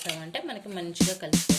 Rest మనకి మంచిగా కలిసి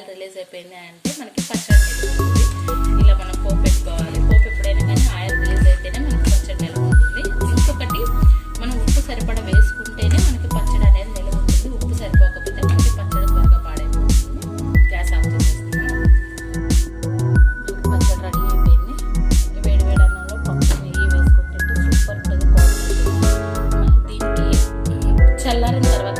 ఆయిల్ రిలీజ్ అయిపోయింది అంటే మనకి పచ్చడి నిలుస్తుంది ఇలా మనం పోపు పెట్టుకోవాలి. పోపు ఎప్పుడైనా కానీ ఆయిల్ రిలీజ్ అయితేనే మనకి పచ్చడి నిలువ ఉంటుంది ఇంకొకటి మనం ఉప్పు సరిపడ వేసుకుంటేనే మనకి పచ్చడి అనేది నిలువ ఉంటుంది ఉప్పు సరిపోకపోతే మనకి పచ్చడి త్వరగా పాడైపోతుంది. గ్యాస్ ఆఫ్ చేసేస్తుంది. పచ్చడి రెడీ అయిపోయింది. వేడి వేడి అన్నంలో పప్పు నెయ్యి వేసుకుంటుంటే సూపర్ దీనికి చల్లారిన తర్వాత